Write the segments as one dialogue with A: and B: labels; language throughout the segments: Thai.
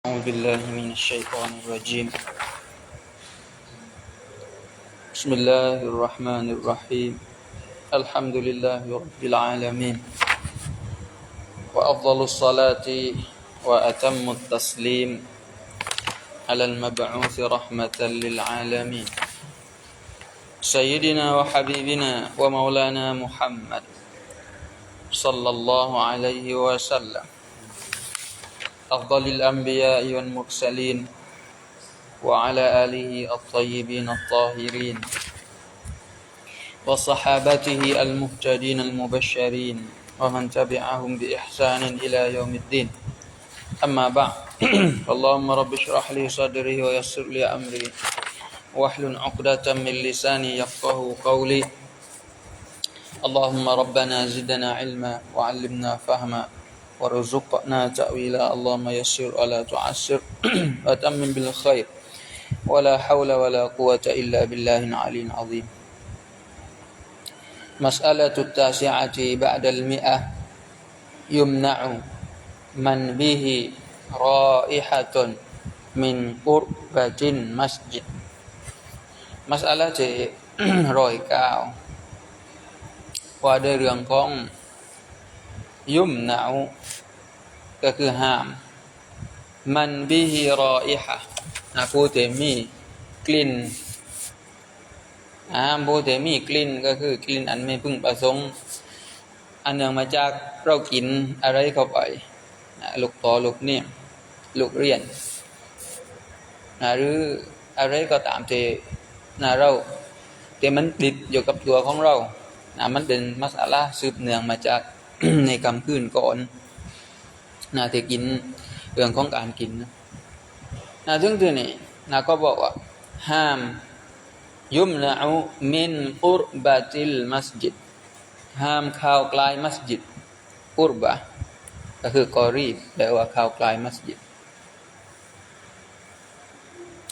A: أعوذ بالله من الشيطان الرجيم. بسم الله الرحمن الرحيم. الحمد لله رب العالمين. وأفضل الصلاة وأتم التسليم على المبعوث رحمة للعالمين. سيدنا وحبيبنا ومولانا محمد صلى الله عليه وسلم. أفضل الأنبياء والمرسلين وعلى آله الطيبين الطاهرين وصحابته المهتدين المبشرين ومن تبعهم بإحسان إلى يوم الدين. أما بعد اللهم رب اشرح لي صدري ويسر لي أمري. واحلل عقدة من لساني يفقه قولي. اللهم ربنا زدنا علما وعلمنا فهما. وارزقنا تأويلا اللهم يسر ولا تعسر وتمم بالخير ولا حول ولا قوة إلا بالله العلي العظيم مسألة التاسعة بعد المئة يمنع من به رائحة من قربة المسجد مسألة ที่ ร้อยเก้าว่าด้วยเรื่องของ ยุ่มหนาว ก็คือห้าม มันบิฮิรออิฮะนะผู้ที่มีกลิ่นห้ามผู้ที่มีกลิ่นก็คือกลิ่นอันไม่พึงประสงค์ อันเนื่องมาจากเรากินอะไรเข้าไปนะลูกต่อลูกเนี่ยลูกเรียนนะหรืออะไรก็ตามที่นะเราที่มันติดอยู่กับตัวของเรานะมันเป็นมัสอาลาสืบเนื่องมาจากในคำคืนก่อน นะที่กินเรื่องของการกินนะนะซึ่งที่นี่นะก็บอกว่าห้ามยุมนะอุมินอุรบะติลมัสยิด ห้ามเข้าวกลายมัสยิดอุรบะก็คือกอรีแปลว่าเข้าวกลายมัสยิด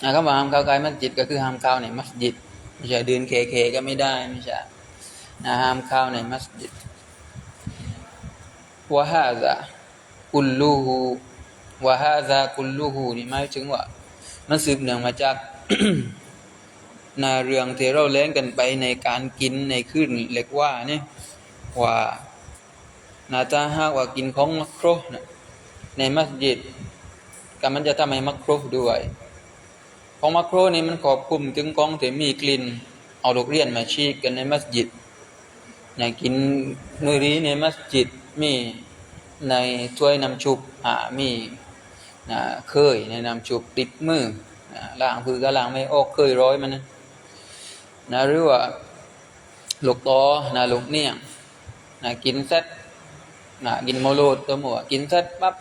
A: นะก็มาห้ามเข้าวกลายมัสยิดก็คือห้ามเข้าวในมัสยิดไม่ใช่เดินเคเคก็ไม่ได้ไม่ใช่นะห้ามเข้าวในมัสยิดวะฮาซา กุลลูฮูวะฮาซากุลลูฮูนี่หมายถึงว่า มันสืบเนื่องมาจากนาเรื่องที่เราเล่นกันไปในการกินในคืนเล็กว่าเนี่ยว่านาตาหากว่ากินของมักโครนะในมัสยิดก็มันจะทำให้มักโครด้วย ของมักโครนี่มันขอบคุมถึงกองที่มีกลิ่นเอาลูกเรียนมาชีกกันในมัสยิดในกินนุรีในมัสยิดมี ในถ้วยน้ำชุบอ่ามีนะเคยในน้ำชุบติดมือนะล้างพือก็ล้างไม่ออกเคยร้อยมันนะนะหรือว่าลูกตอนะลูกเนี่ยนะกินเสร็จนะกินโมโลดตัวหมวกินเสร็จปั๊บ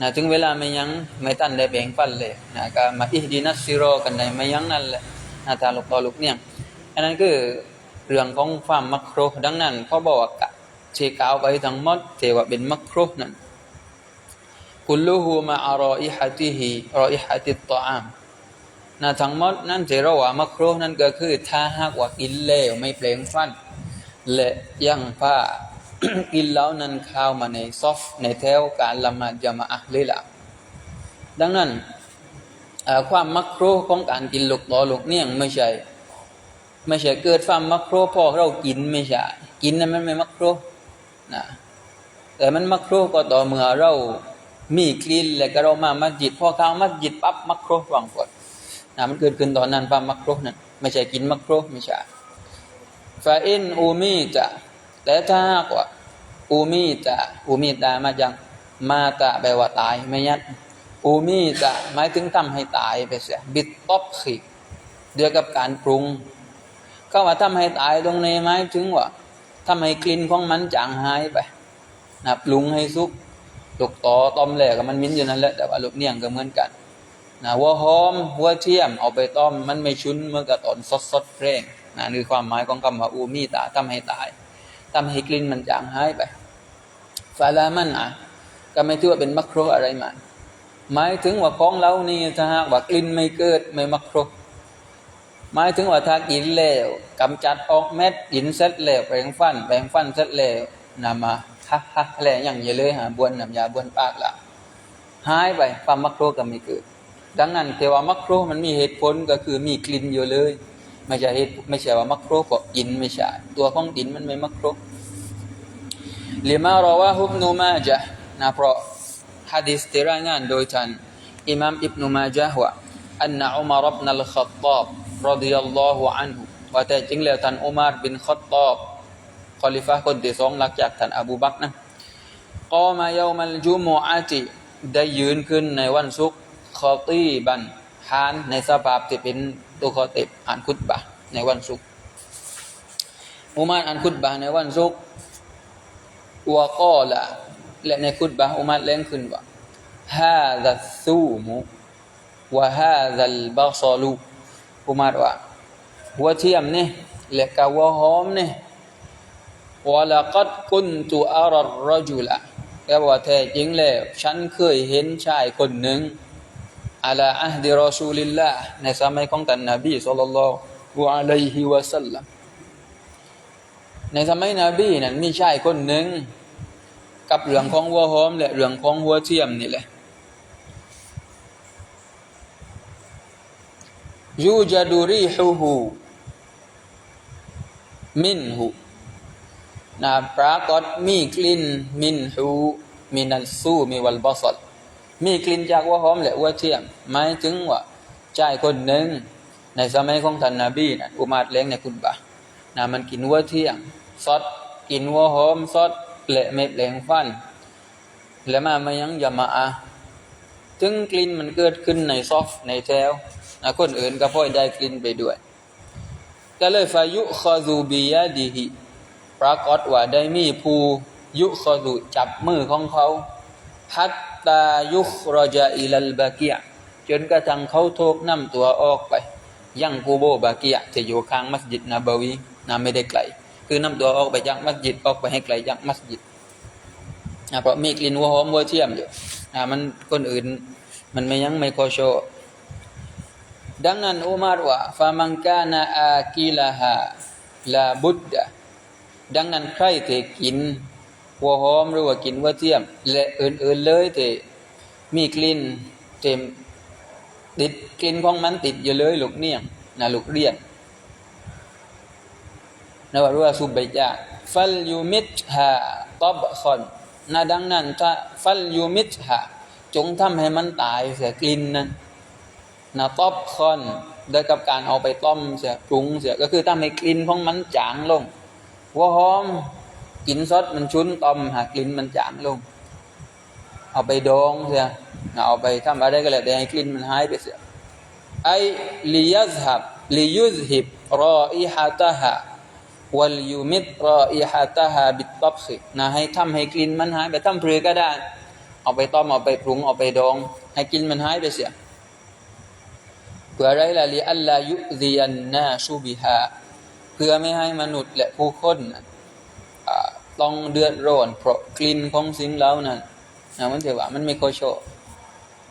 A: นะถึงเวลาไม่ยังไม่ตันได้แบ่งปันเลยนะก็มาอิดีนัสซิโรกันได้ไม่ยังนั่นแหละนะตาลูกตอลูกเนี่ยอันนั้นคือเรื่องของความมักโครดังนั้นเขาบอกว่า ที่กล่าวไปทั้งหมดที่ว่าเป็นมักรุนั้นกุลูฮูมาอารออิฮะติฮิรออิฮะติตตอามนะทั้งหมดนั้นที่เราว่ามักรุนั้นก็คือ ถ้าหากว่ากินแล้วไม่เปล่งฟันและยังผ้ากินแล้วนั้นข้าวมาในซอฟในแถวการละมาจามะอะเลยละดังนั้นความมักรุของการกินลูกต่อลูกเนี่ยไม่ใช่ ไม่ใช่เกิดความมักครุพอเรากินไม่ใช่ กินนั้นมันไม่มักรุ นะแต่มันมักโครก็ต่อเมื่อเรามีกลิ่นและก็เรามามัสยิดพอเข้ามัสยิดปั๊บมักโครฟังก่อนนะมันเกิดขึ้นตอนนั้นปั๊บมักโครนั้นไม่ใช่กินมักโครไม่ใช่ฟาอินอูมีจะแต่ถ้าว่าอูมีจะอูมีตามาจังมาตะแปลว่าตายไม่ยัดอูมีจะหมายถึงทำให้ตายไปเสียบิดตอบขีเดียวกับการปรุง ก็ว่าทำให้ตายตรงนี้หมายถึงว่า ทำให้กลิ่นของมันจางหายไปนะปรุงให้สุกลูกต่อต้มแหลกมันมิ้นอยู่นั่นแหละแต่ว่าลูกเนียงก็เหมือนกันนะหัวหอมหัวเทียมเอาไปต้มมันไม่ชุนเมื่อกับตอนสดสดเพลงนะนี่ความหมายของคำว่าอูมีตาทำให้ตายทำให้กลิ่นมันจางหายไปฟาลามันอะก็ไม่ถือว่าเป็นมักโครอะไรมาหมายถึงว่าของเรานี่ถ้าหากว่ากลิ่นไม่เกิดไม่มักโคร หมายถึงว่าถ้ากินแล้วกำจัดออกเม็ดกินเสร็จแล้วแปรงฟันแปรงฟันเสร็จแล้วนำมาฮะฮะอะไรอย่างเยอะเลยฮะบวนน้ำยาบวนปากละหายไปความมักโครก็ไม่เกิด ดังนั้นแต่ว่ามักโครมันมีเหตุผลก็คือมีกลิ่นอยู่เลย ไม่ใช่เหตุไม่ใช่ว่ามักโครเพราะกินไม่ใช่ตัวของกินมันไม่มักโครลิมารอวะฮุบนูมาจะห์นะเพราะฮะดิษที่รายงานโดยท่านอิมามอิบนุมาจะห์ว่าอันนะอุมารบนัลขัตตาบ รดิยัลลอฮุอันฮุว่าแต่จริงแล้วท่านอุมารบินขัตตาบคอลิฟะคนที่สองหลังจากท่านอบูบักนะกอมาเยามัลจุมอาติได้ยืนขึ้นในวันศุกร์คอตีบันฮานในสภาพที่เป็นตัวคอติบอ่านคุตบะในวันศุกร์อุมารอ่านคุตบะในวันศุกร์วะกอละและในคุตบะอุมัดเล่งขึ้นว่าฮาดัซูมุวะฮาดัลบาซาลู อุมัดว่าหัวเทียมนี่และกะหัวหอมนี่วะละกัดกุนตุอารัรจุละแปลว่าแท้จริงแล้วฉันเคยเห็นชายคนหนึ่งอาลาอัฮดิรอซูลิลลาห์ในสมัยของท่านนบีศ็อลลัลลอฮุอะลัยฮิวะสัลลัมในสมัยนบีนั้นมีชายคนหนึ่งกับเรื่องของวัวหอมและเรื่องของวัวเทียมนี่แหละ ยูจาดูรีฮูฮูมินหูนะปรากฏมีกลิ่นมินหูมินันซูมีวัลบอสลมีกลิ่นจากวัวหอมและวัวเทียมหมายถึงว่าชายคนหนึ่ง ในสมัยของท่านนบีนะอุมาตเล้งในคุณบะนะมันกินวัวเทียมซอสกินวัวหอมซอสเละเม็ดแหลงฟัน แล้วมามายังยามาอาถึงกลิ่นมันเกิดขึ้นในซอฟในแถว นะคนอื่นก็พ่อยได้กินไปด้วย ก็เลยฟายุคอซูบียาดีฮิปรากฏว่าได้มีผู้ยุคอซูจับมือของเขาฮัตตายุครจาอิลัลบาเกียจนกระทั่งเขาโทกน้ำตัวออกไป ยังกูโบบาเกียที่อยู่ข้างมัสยิดนาบาวีนะไม่ได้ไกล คือนำตัวออกไปจากมัสยิดออกไปให้ไกลจากมัสยิดนะเพราะมีกลิ่นวัวหอมวัวเทียมอยู่นะมันคนอื่นมันไม่ยังไม่โคโช ดังนั้นอุมารว่าฟามังกานาอากิลาฮาลาบุดดะดังนั้นใครที่กินวัวหอมหรือว่ากินวัวเทียม และอื่นๆเลยที่มีกลิ่นเต็มติดกลิ่นของมันติดอยู่เลยลูกเนี่ยนะลูกเรียนนะว่ารู้ว่าสุบยาฟัลยูมิตฮาตอบคอนนะดังนั้นถ้าฟัลยูมิตฮาจงทำให้มันตายเสียกลิ่นนั้น นะตอบคอนโดยกับการเอาไปต้มเสียปรุงเสียก็คือทำให้กลิ่นของมันจางลงว่าหอมกลิ่นซดมันชุนต้มหากลิ่นมันจางลง เอาไปดองเสียเอาไปทำอะไรก็แล้วแต่ให้กลิ่นมันหายไปเสียไอลิยัซฮับลิยุซฮิบรออิฮะตะฮะวัลยูมิตรออิฮะตะฮะบิตตับขินะให้ทำให้กลิ่นมันหายไปทำเพลก็ได้ เอาไปต้มเอาไปปรุงเอาไปดอง ให้กลิ่นมันหายไปเสีย เพื่ออะไรล่ะลิอัลลายุซียันนาชูบิฮาเพื่อไม่ให้มนุษย์และผู้คนต้องเดือดร้อนเพราะกลิ่นของสิ่งเหล่านั้นนะมันถือว่ามันไม่โคโช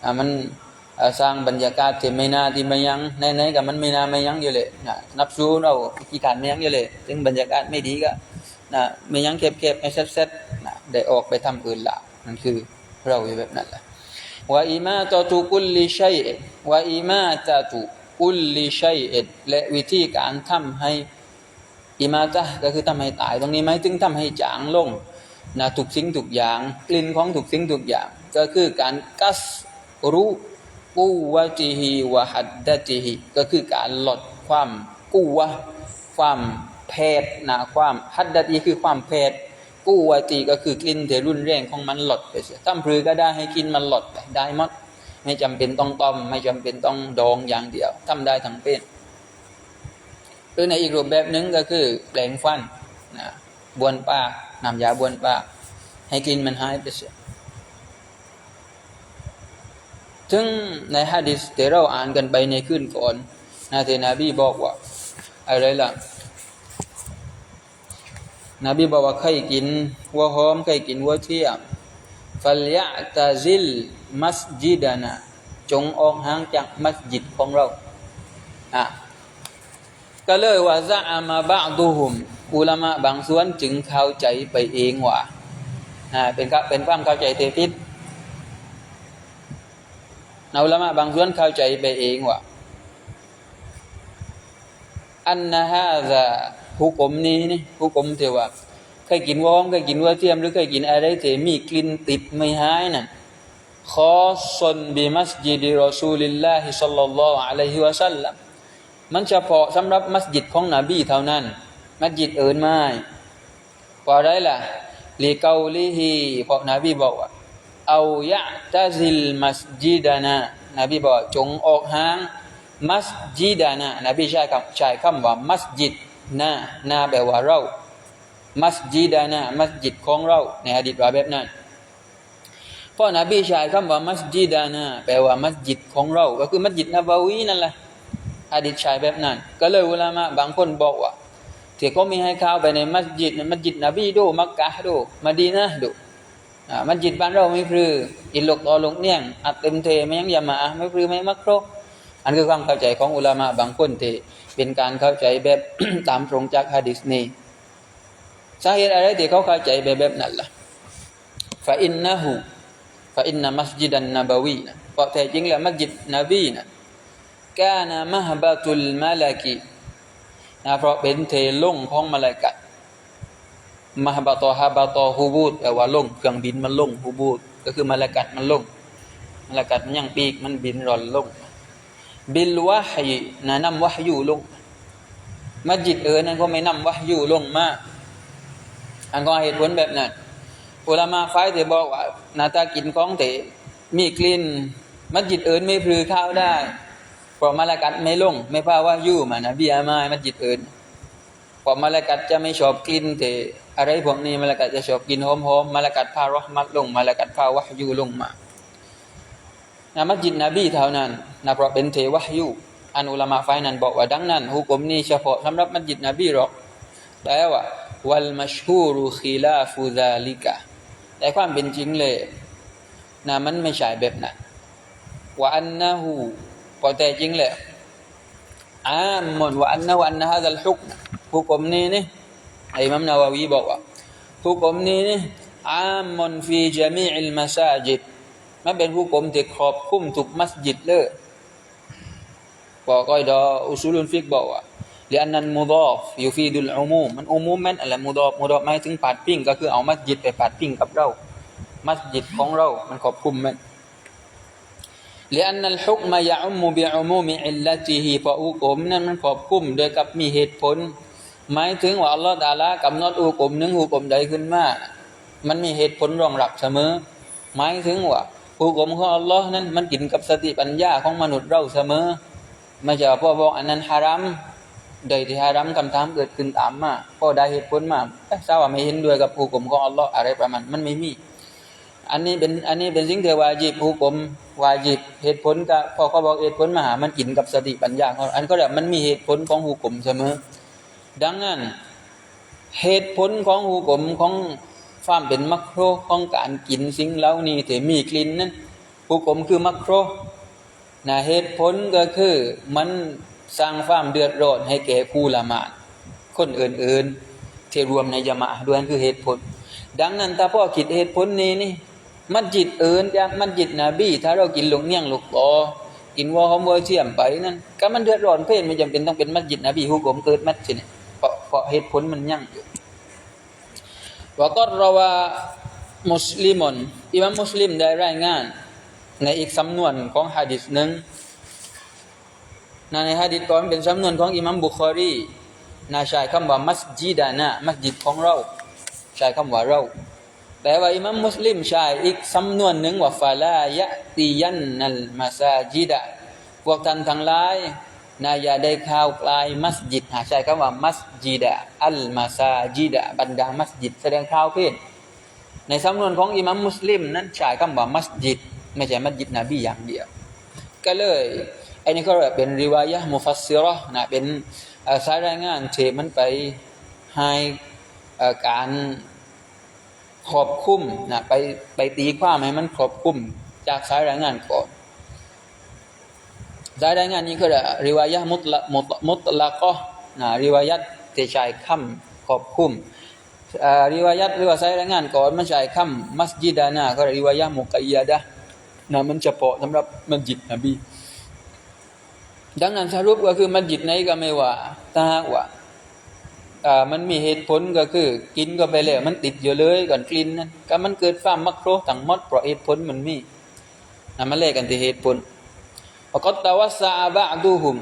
A: อ่ามันสร้างบรรยากาศที่ไม่น่าที่ไม่ยังไหนๆกับมันไม่น่าไม่ยั้งอยู่เลยนะนับซูนเอาขี้การไม่ยั้งอยู่เลยถึงบรรยากาศไม่ดีก็นะไม่ยั้งเก็บๆให้เซ็ตๆนะได้ออกไปทำอื่นละนั่นคือเราอยู่แบบนั้นแหละ ว่าอิมาตตุกุลลิชัยว่าอิมาตตุกุลลิชัยและวิธีการทำให้อิมาตะก็คือทำให้ตายตรงนี้ไหมถึงทำให้จางลงนะทุกสิ่งทุกอย่าง กลิ่นของทุกสิ่งทุกอย่าง ก็คือการกัสรู้กูวะจิฮีวะฮัดดะจิฮีก็คือการลดความกูวะความแพดนะความฮัดดะจิคือความแพด กู้วะจีก็คือกลิ่นที่รุนแรงของมันหลดไปเสียตั้มพลือก็ได้ให้กินมันหลดไปได้หมดไม่จำเป็นต้องต้ม ไม่จำเป็นต้องดองอย่างเดียวทำได้ทั้งเป็นหรือในอีกรูปแบบหนึ่งก็คือแปลงฟันนะบวนปากนำยาบวนปากให้กลิ่นมันหายไปเสียถึงในฮะดิษที่เราอ่านกันไปในคืนก่อนนะที่นบีบอกว่าอะไรล่ะ นบีบอกว่าใครกินวัวหอมใครกินวัวเทียมฟัลยะตาซิลมัสยิดานะจงออกห่างจากมัสยิดของเราอะก็เลยว่าซะอามาบะดูหุม อุลามะบางส่วนจึงเข้าใจไปเองว่าอ่าเป็นเป็นความเข้าใจเทติดนอุลามะบางส่วนเข้าใจไปเองว่าอันนะฮะจะ ผู้กลมนี้นี่ผู้กลมเทว่าเคยกินวอมเคยกินวัวเทียมหรือเคยกินอะไรเทมีกลิ่นติดไม่หายนั่นขอสนบิมัสยิดรอซูลิลลาฮิสัลลัลลอฮุอะลัยฮิวะสัลลัมมันเฉพาะสำหรับมัสยิดของนบีเท่านั้น มัสยิดอื่นไม่พราะอะไรล่ะลีเกาลีฮีเพราะนบีบอกว่าเอายะตะซิลมัสยิดนะนบีบอกจงออกห่างมัสยิดนะนบีใช้คำใช้คำว่ามัสยิด นะนาแปลว่าเรามัสยิดานะมัสยิดของเรา ในหะดีษว่าแบบนั้นเพราะนบีใช้คำว่ามัสยิดานะแปลว่ามัสยิดของเรา ก็คือมัสยิดนบาวีนั่นแหละหะดีษใช้แบบนั้น ก็เลยอุลามะบางคนบอกว่าที่เขามีให้ข้าวไปในมัสยิดมัสยิดนบีดูมักกะดูมาดีนะดูอ่ามัสยิดบ้านเราไม่พืออินลกตอลงเนี่ยงอัดเต็มเทไม่ยังยามาอะไม่พลือไม่มักโครอันคือความเข้าใจของอุลามะบางคนที่ เป็นการเข้าใจแบบตามตรงจากฮะดิษนี้สาเหตุอะไรที่เขาเข้าใจแบบแบบนั้นล่ะฟาอินนะฮูฟาอินนะมัสยิดันนบวีนะเพราะแท้จริงแล้วมัสยิดนบีนะกานะมหบะตุลมาลากีนะเพราะเป็นเทลงของมาลากัดมหบะตอฮาบะตอฮูบูดแปลว่าลงเครื่องบินมันลงฮูบูดก็คือมาลากัดมันลงมาลากัดมันยังปีกมันบินร่อนลง บิลวะฮยนะนำวะฮยูลงมัสยิดเออนั้นก็ไม่นำวะฮยูลงมาอันก็เหตุผลแบบนั้นอุลามาฝ่ายที่บอกว่านาตากินของเตมีกลิ่นมัสยิดเอินไม่พลือข้าวได้เพราะมาลากัดไม่ลง ไม่พาวะยู่มานะบีอามามัสยิดเอินเพราะมาลากัดจะไม่ชอบกินเตอะไรพวกนี้มาลากัดจะชอบกินหอมๆมาลากัดพารอห์มัดลง มาลากัดพาวะยูลงมา นะมัสยิดนบีเท่านั้นนะเพราะเป็นเทวะยูอันอุลามะฝ่ายนั้นบอกว่าดังนั้นฮุกมนี้เฉพาะสำหรับมัสยิดนบีหรอกแต่ว่าวัลมัชฮูรุคีลาฟูซาลิกะแต่ความเป็นจริงเลยนะมันไม่ใช่แบบนั้นว่าอันนะฮูพอแต่จริงเลยอามมนว่าอันนะว่าอันนะฮะดัลฮุกฮุกมนี้นี่ไอ้มัมนาวาวีบอกว่าฮุกมนี้นี่อามมนฟีจามีอิลมาซาจิด มันเป็นผู้กลมที่ครอบคลุมทุกมัสยิดเลยบอกก้อยดออุซูลุนฟิกบอกว่าเรียนนั้นมุดอฟอยู่ฟีดุลอุมูมมันอุมูมแม่นอะไรมุดอฟมุดอฟหมายถึงปัดปิ้งก็คือเอามัสยิดไปปัดปิ้งกับเรา มัสยิดของเรา มันครอบคลุมแม่น لأن الحكم يعم بعموم علته เพราะอุกมนั้นมันครอบคลุมโดยกับมีเหตุผล หมายถึงว่าอัลลอฮฺตาลากำหนดอุกมหนึ่งอุกมใดขึ้นมา มันมีเหตุผลรองรับเสมอ หมายถึงว่า ผู้กลมของอัลลอฮ์นั้นมันกินกับสติปัญญาของมนุษย์เราเสมอ ไม่ใช่พ่อบอกอันนั้นฮารัมโดยที่ฮารัมคำถามเกิดขึ้นตามมาพ่อได้เหตุผลมาเอ๊ะทราบว่าไม่เห็นด้วยกับผู้กลมของอัลลอฮ์อะไรประมาณมันไม่มี อันนี้เป็นอันนี้เป็นสิ่งที่วาจิบผู้กลมวาจิบเหตุผลกับพอเขาบอกเหตุผลมาหามันกินกับสติปัญญาของอันก็แบบมันมีเหตุผลของผู้กลมเสมอ ดังนั้น เหตุผลของผู้กลมของ ความเป็นมักโครของการกินสิ่งเหล่านี้ที่มีกลิ่นนั้นผู้กลมคือมักโครนะเหตุผลก็คือมันสร้างความเดือดร้อนให้แก่ผู้ละหมาดคนอื่นๆที่รวมในยามะด้วยนั่นคือเหตุผล ดังนั้นถ้าพ่อคิดเหตุผลนี้นี่มัสยิดอื่นจากมัสยิดนบีถ้าเรากินหลงเนียงหลกอกินวอหอมวอเทียมไปนั่นก็มันเดือดร้อนเพื่อนไม่จำเป็นต้องเป็นมัสยิดนบีผู้กลมเกิดมัสยิดเพราะเพราะเหตุผลมันยั่งอยู่ วกอรวามุสลิมนอิมามมุสลิมได้รายงาน ในอีกสำนวนของฮะดิษหนึ่งในฮะดิษก่อนเป็นสำนวนของอิมามบุคอรีนาใช้คำว่ามัสยิดานะมัสยิดของเราใช้คำว่าเราแต่ว่าอิมามมุสลิมใช้อีกสำนวนหนึ่งว่าฟาลายะติยันนัลมาซาจิดะพวกท่านทั้งหลาย นาอย่าได้ข่าวกลายมัสยิดหาใช้คำว่ามัสยิดะอัลมาซาจิดะบรรดามัสยิดแสดงข่าวเพศในสำนวนของอิมามมุสลิม นั้นใช้คำว่ามัสยิดไม่ใช่มัสยิดนบีอย่างเดียว ก็เลยไอ้นี่ก็เป็นริวายะมุฟัสซิราะห์นะเป็นสายรายงานที่มันไปให้การครอบคลุมนะไปไปตีความให้มันครอบคลุมจากสายรายงานก่อน สายรายงานนี้ก็ริวายะมุตละมุตมุตละก็นะริวายะห์ที่ใช้คำครอบคลุมริวายะห์หรือว่าสายรายงานก่อนมันใช้คำมัสยิดานะก็ริวายะห์มุกัยยะดะนะมันเฉพาะสำหรับมัสยิดนบีดังนั้นสรุปก็คือมัสยิดไหนก็ไม่ว่าถ้าหากว่ามันมีเหตุผลก็คือ กินก็ไปแล้วมันติดอยู่เลยก่อนกลิ่นนั้นก็มันเกิดความักโครต่างมดเพราะเหตุผลมันมีนะมันเลขกันที่เหตุผล วกตะวัสสะบะดูหุม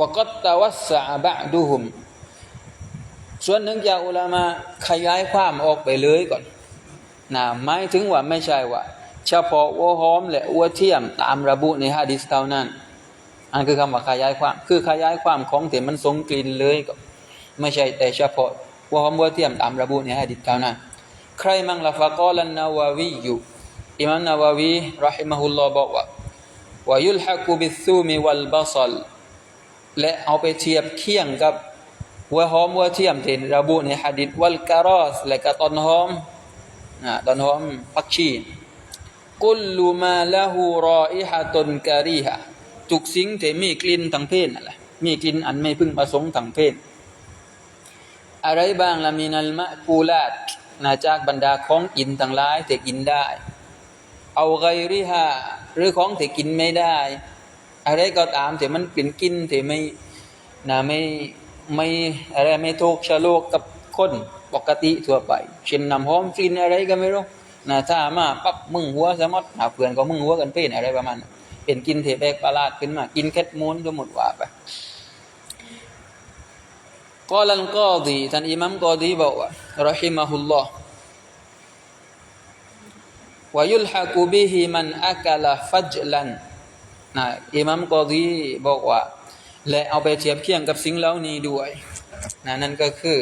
A: วกตะวัสสะบะดูหุมส่วนหนึ่งจากอุลามะขยายความออกไปเลยก่อนนะหมายถึงว่าไม่ใช่ว่า เฉพาะวัวหอมและวัวเทียมตามระบุในฮะดิษเท่านั้น อันคือคำว่าขยายความ คือขยายความของที่มันทรงกลิ่นเลยก็ ไม่ใช่แต่เฉพาะวัวหอมวัวเทียมตามระบุในฮะดิษเท่านั้น ใครมั่งละฟะกอลันนาวาวีอยู่ อิมามนาวาวีรอฮิมะฮุลลอบอกว่าวายุลฮะกุบิซูมิวัลบัซัลและเอาไปเทียบเคียงกับวัวหอมวัวเทียมที่ระบุในฮะดิษวัลการอสและก็ต้นหอมนะต้นหอมผักชีกุลลูมาละหูรออิฮะตนการีฮะทุกสิงที่มีกลิ่นทางเพศนั่นแหละมีกลิ่นอันไม่พึงประสงค์ทางเพศ อะไรบ้างละมีนัลมะกูลาตนาจากบรรดาของกินต่างหลายที่กินได้ เอาไกริฮะหรือของที่กินไม่ได้ อะไรก็ตามที่มันเป็นกินที่ไม่นะไม่ไม่อะไรไม่ถูกชะโลกกับคนปกติทั่วไป เช่นน้ำหอมฟินอะไรก็ไม่รู้นะถ้ามาปั๊บมึงหัวสมดหาเพื่อนก็มึงหัวกันเป็นอะไรประมาณนั้นเป็นกินเทแปลกประหลาดขึ้นมา กินแคทมูนก็หมดว่าไปกอลันกอดีท่านอิมัมกอดีบอกว่ารอฮิมะฮุลลอฮ์ วายุลฮะกูบิฮิมันอักลาฟัจลันนะอิมัมกอดีบอกว่า และเอาไปเทียบเคียงกับสิ่งเหล่านี้ด้วยนะนั่นก็คือ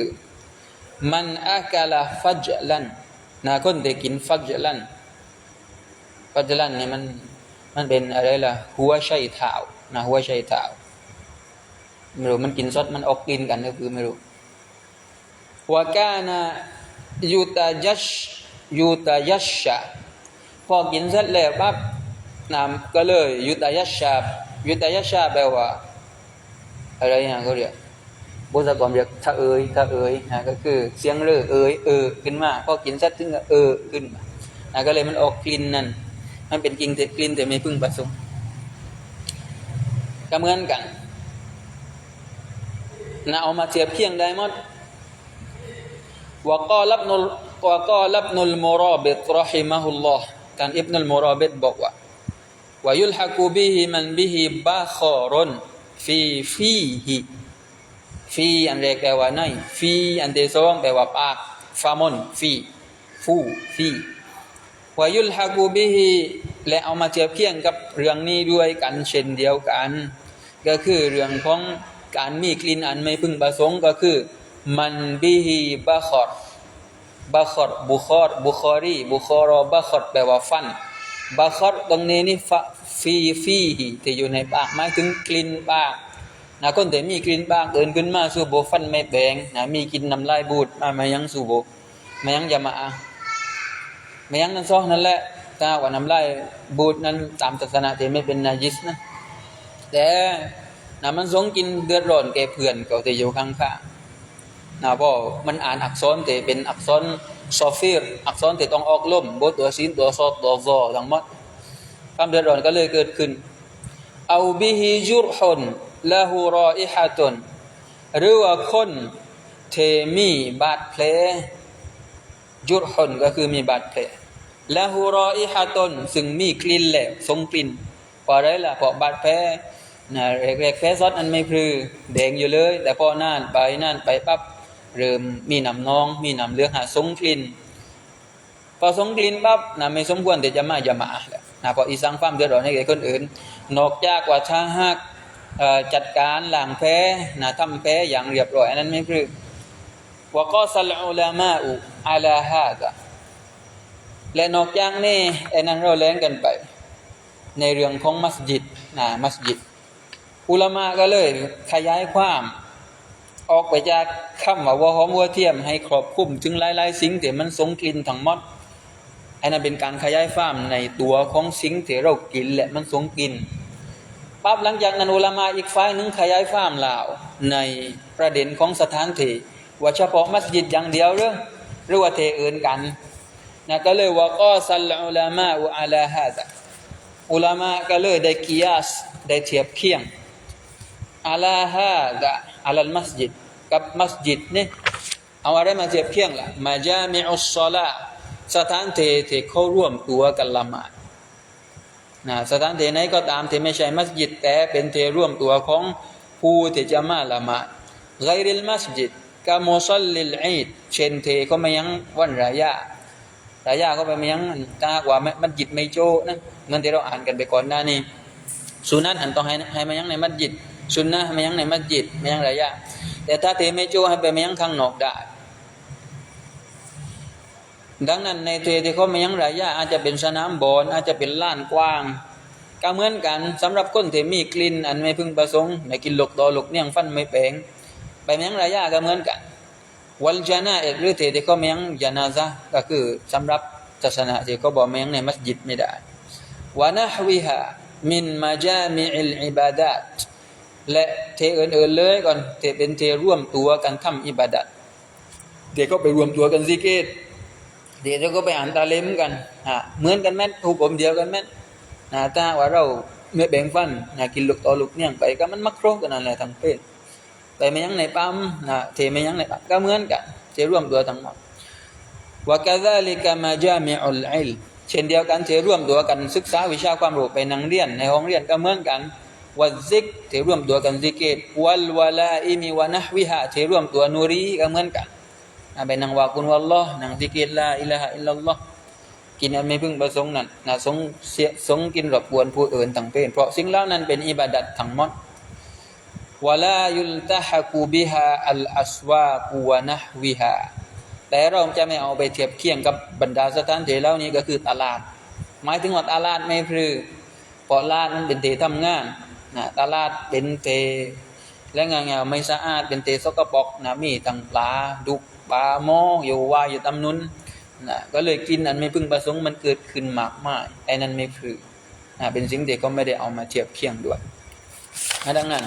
A: มันอักลาฟัจลันนะคนที่กินฟัจลันฟัจลันเนี่ยมันมันเป็นอะไรล่ะหัวไชเท้านะหัวไชเท้าไม่รู้มันกินซดมันออกกินกันก็คือไม่รู้วากานะยูตายัชยูตายัชชา พอกินเสร็จแล้วปั๊บน้ำก็เลยยูตายัชชายูตายัชชาแปลว่าอะไรนะเขาเรียกโบราณกรเรียกถ้าเอ่ยถ้าเอ่ยนะก็คือเสียงเร่อเอ่ยเออขึ้นมาพอกินเสัตว์ถึงเออขึ้นมานะก็เลยมันออกกลิ่นนั่นมันเป็นกลิ่นแต่กลิ่นแต่ไม่พึ่งประสงค์ก็เหมือนกันนะเอามาเทียบเคียงได้หมดวกอลับนุลวกอลับนุลมูราบิตรอฮิมะฮุลลอฮ์านอิบนุลมูราบิตบอกว่าวายุลฮะกูบิฮิมันบิฮิบาคอรุนฟีฟีฮิฟีอันแรกแปลว่าในฟีอันที่สองแปลว่าปากฟามอนฟีฟูฟีวายุลฮะกูบิฮิและเอามาเทียบเคียงกับเรื่องนี้ด้วยกันเช่นเดียวกัน ก็คือเรื่องของการมีกลิ่นอันไม่พึงประสงค์ก็คือ มันบิฮิบาคอร บาคอรบุคอรบุคอรีบุคอรอบาคอรแปลว่าฟันบาคอรตรงนี้นี่ฟฟีฟีที่อยู่ในปากหมายถึงกลิ่นปากนะคนแต่มีกลิ่นปากเดินขึ้นมาสู่โบฟันไม่แบงนะมีกินน้ำลายบูดมามายังสู่โบมายังยามามายังนั่นซอนั่นแหละถ้าว่าน้ำลายบูดนั้นตามศาสนาที่ไม่เป็นนาจิสนะแต่นะมันสงกินเดือดร้อนแก่เพื่อนเขาที่อยู่ข้างๆ นะพราะมันอ่านอักษรที่เป็นอักษรซอฟีรอักษรที่ต้องออกล่มบตัวซีนตัวซอตัวซอทั้งหมดความเดือดร้อนก็เลยเกิดขึ้นเอาบิฮิจุรฮุนละหูรออิฮะตุนหรือว่าคนเทมีบาดแผลจุรฮุนก็คือมีบาดแผลละหูรออิฮะตุนซึ่งมีกลิ่นแหละทรงกลิ่นพอไรล่ะพราะบาดแผลนะแรกๆแผลซอดอันไม่พลือแดงอยู่เลย แต่พอนานไปนานไปปั๊บ เริ่มมีน้ำนอง มีน้ำเลือดหาทรงกลิ่นพอทรงกลิ่นปั๊บนะไม่สมควรที่จะมาจะมาแล้วนะพราะอีสังความเดือดร้อนให้แก่คนอื่น นอกจากว่าถ้าหากจัดการลางแพ้นะทำแพ้อย่างเรียบร้อยอันนั้นไม่พลือวก็สัลอุลามาอุอาลาฮาดะและนอกจากนี้ไอ้นั้นเราแล้งกันไป ในเรื่องของมัสยิดนะมัสยิด อุลามาก็เลยขยายความ ออกไปจากคำว่าวัวหอมวัวเทียมให้ครอบคลุมถึงหลายๆสิ่งที่มันสงกลิ่นทั้งหมดอันนั้นเป็นการขยายความในตัวของสิ่งที่เรากินและมันสงกลิ่นปั๊บหลังจากนั้นอุลามาอีกฝ่ายหนึ่งขยายความลาวในประเด็นของสถานที่ว่าเฉพาะมัสยิดอย่างเดียวหรือหรือว่าเทอื่นกันนะก็เลยว่าก็สัลอุลามะอุอาลาฮะอุลามะก็เลยได้กิยาสได้เทียบเคียงอาลาฮะอาลัลมัสยิด กับมัสยิดนี่เอาอะไรมาเทียบเคียงล่ะมาจามิอุสซอลาสถานที่ที่เขาร่วมตัวกันละหมาดนะสถานที่ไหนก็ตามที่ไม่ใช่มัสยิดแต่เป็นเทร่วมตัวของผู้ที่จะมาละหมาดไกริลมัสยิดกามุซัลลิลอีดเช่นที่เขาไม่ยังวันรายารายาก็ไปไม่ยังถ้ากว่ามัสยิดไม่โจนะเงินที่เราอ่านกันไปก่อนหน้านี้สุนัตอันต้องให้ให้มายังในมัสยิดสุนนะมายังในมัสยิดไม่ยังรายา แต่ถ้าเทไม่โจให้ไปมายังข้างนอกได้ ดังนั้นในเทที่เขาไม่ยังรายาอาจจะเป็นสนามบอลอาจจะเป็นลานกว้างก็เหมือนกันสำหรับคนเทมีกลิ่นอันไม่พึงประสงค์ในกินหลกตอหลกเนี่ยงฟันไม่แปลงไปไม่ยังรายาก็เหมือนกันวัลจานาเอกหรือเทที่เขาไม่ยังยานาซะก็คือสำหรับศาสนาที่เขาบอกไม่ยังในมัสยิดไม่ได้วานะฮวิฮามินมาจามิอิลอิบาดาต และเทอื่นๆเลยก่อนเทเป็นเทร่วมตัวกันทำอิบาดัตเดี๋ยวก็ไปรวมตัวกันซิกเกตเดี๋ยวก็ไปอ่านตาเล็มกันอะเหมือนกันแม่หุกผมเดียวกันแม่นะถ้าว่าเราไม่แบ่งฟันนะกินลูกตอลูกเนี่ยงไปก็มันมักโครกันนั่นแหละทั้งเป็นแต่ไม่ยังในปั๊มนะเทไม่ยังในปั๊มก็เหมือนกันจะร่วมตัวทั้งหมดว่ากาซาลิกามาจามิอุลอิลเช่นเดียวกันจะร่วมตัวกันศึกษาวิชาความรู้ไปนั่งเรียนในห้องเรียนก็เหมือนกัน วัซิกที่ร่วมตัวกันซิกเกตวัลวะลาอิมีวะนะฮวิฮะที่ร่วมตัวนูรีก็เหมือนกันนะไปนั่งวาคุณวัลลอฮ์นั่งซิกเกตลาอิลาฮะอิลลัลลอฮ์กินอันไม่พึงประสงค์นั้นนะสงเสียสงกินรบกวนผู้อื่นต่างเป็นเพราะสิ่งเหล่านั้นเป็นอิบาดัตทั้งหมดวะลายุลตะฮะกูบิฮาอัลอัสวากูวะนะฮวิฮะแต่เราจะไม่เอาไปเทียบเคียงกับบรรดาสถานที่เหล่านี้ก็คือตลาด หมายถึงว่าตลาดไม่พลือเพราะลาดนั้นเป็นเททำงาน นะตลาดเป็นเต และงานงานไม่สะอาดเป็นเตสกปรกนะมีตั้งปลาดุกปลาโมอยู่ว่าอยู่ตำนุนนะก็เลยกินอันไม่พึงประสงค์มันเกิดขึ้นมากมายไอ้นั้นไม่พลือนะเป็นสิ่งที่ก็ไม่ได้เอามาเทียบเคียงด้วยนะดังนั้น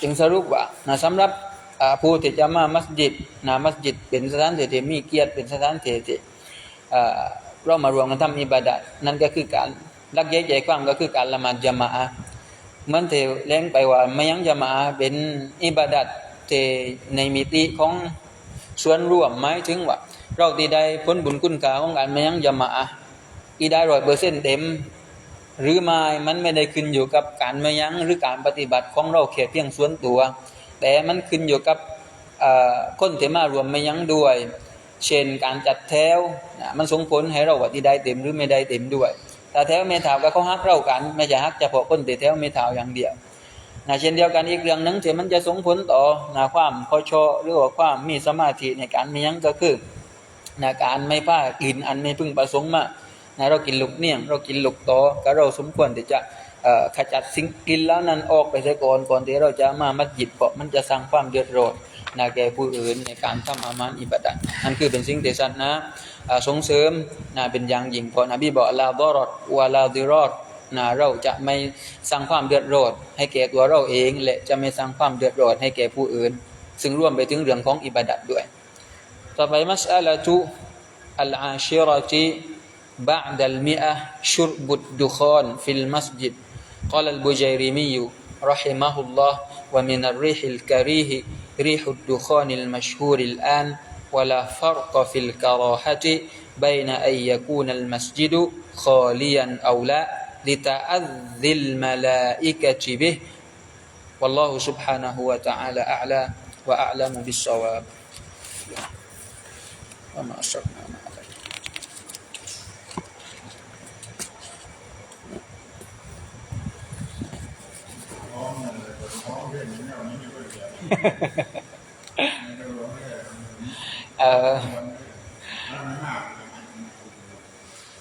A: จึงสรุปว่านะสำหรับผู้ที่จะมามัสยิดนะมัสยิดเป็นสถานที่มีเกียรติเป็นสถานที่ที่เรามารวมกันทำอิบาดะนั่นก็คือการรักแยกใจความก็คือการละหมาดจามะ มือนเทเล้งไปว่าไม่ยังจะมาเป็นอิบาดัตเทในมิติของส่วนรวมหมายถึงว่า เราที่ได้ผลบุญคุณค่าของการไม่ยังจะมาอีได้ร้อยเปอร์เซ็นต์เต็ม หรือไม่มันไม่ได้ขึ้นอยู่กับการไม่ยั้งหรือการปฏิบัติของเราเขียเพียงส่วนตัว แต่มันขึ้นอยู่กับคนที่มารวมไม่ยั้งด้วย เช่นการจัดแถวมันส่งผลให้เราว่าที่ได้เต็มหรือไม่ได้เต็มด้วย แต่แถวเมถาวก็เขาฮักเรากัน ไม่ใช่ฮักเฉพาะคนแต่แถวเมถาวอย่างเดียวนะเช่นเดียวกันอีกเรื่องหนึ่งที่มันจะส่งผลต่อนะความคอยชอหรือว่าความมีสมาธิในการมียังก็คือนะการไม่พลาดกินอันไม่พึงประสงค์มานะเรากินลูกเนี่ยเรากินลูกโตก็เราสมควรที่จะขจัดสิ่งกินแล้วนั้นออกไปเสียก่อนก่อนที่เราจะมามัดจิตเพราะมันจะสร้างความเดือดร้อน นะแก่ผู้อื่นในการทำอามานอิบัดนั่นคือเป็นสิ่งที่สัตนะส่งเสริมนะเป็นอย่างยิ่งเพราะนบีบอกลาดรอดวาลาดิรอดนะเราจะไม่สร้างความเดือดร้อนให้แก่ตัวเราเอง และจะไม่สร้างความเดือดร้อนให้แก่ผู้อื่น ซึ่งรวมไปถึงเรื่องของอิบาดัดด้วย ต่อไปมัสอัลตุอัลอาชิรติ بعد المئة شرب الدخان في المسجد قال البجيرمي رحمه الله ومن الريح الكريه ريح الدخان المشهور الآن ولا فرق في الكراهة بين أن يكون المسجد خاليا أو لا لتأذي الملائكة به. والله سبحانه وتعالى أعلى وأعلم بالصواب. وما أشركنا. เออ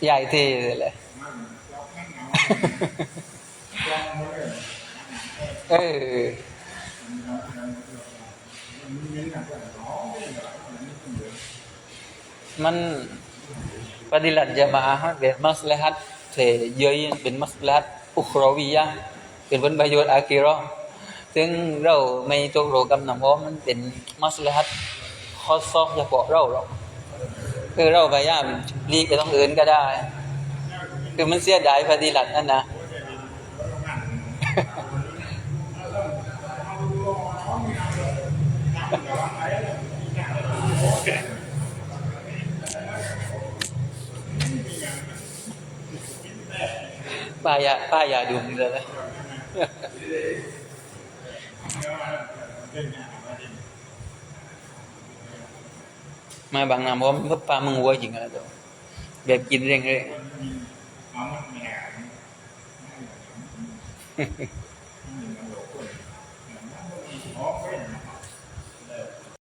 A: ใหญ่ทีเลยเออมันปฏิลัติจะมาเป็นมัสลิฮัตเทเยยเป็นมัสลิฮัดอุครวียะเป็นผลประโยชน์อาคิรอ ซึ่งเราไม่ตกโรกับน้ำมันเป็นมัสลิฮัตข้อซอกเฉพาะเราหรอก
B: คือเราพยายามรีกไปต้องอื่นก็ได้ คือมันเสียดายพอดีหลัดนั่นนะป้ายาป้ายาดุมเลย มาบางนาบอกว่าปลามึงวัวจริงอะไรตัวแบบกินเร่งๆ